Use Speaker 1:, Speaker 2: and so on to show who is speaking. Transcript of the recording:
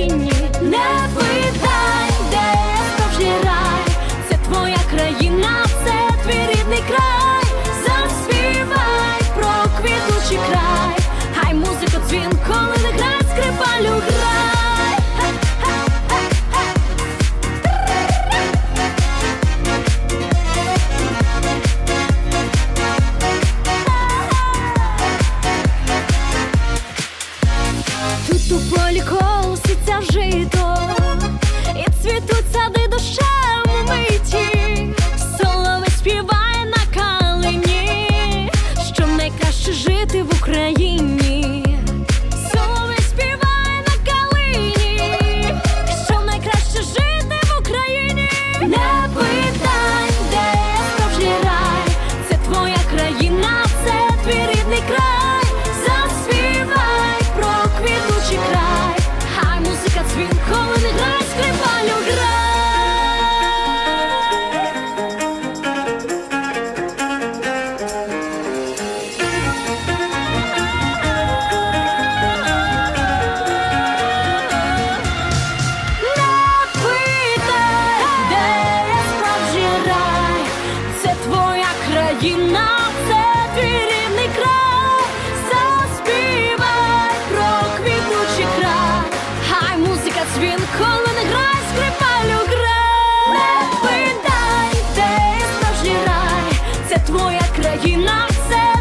Speaker 1: Україні. Не питай, де справжній рай, це твоя країна, це твій рідний край. Заспівай про квітучий край, хай музика дзвін, коли не грай, скрипалю Тут у полі колоситься жито, і цвітуть сади дощем миті, соловець співає на калині, що найкраще жити в Україні. Твоя країна, це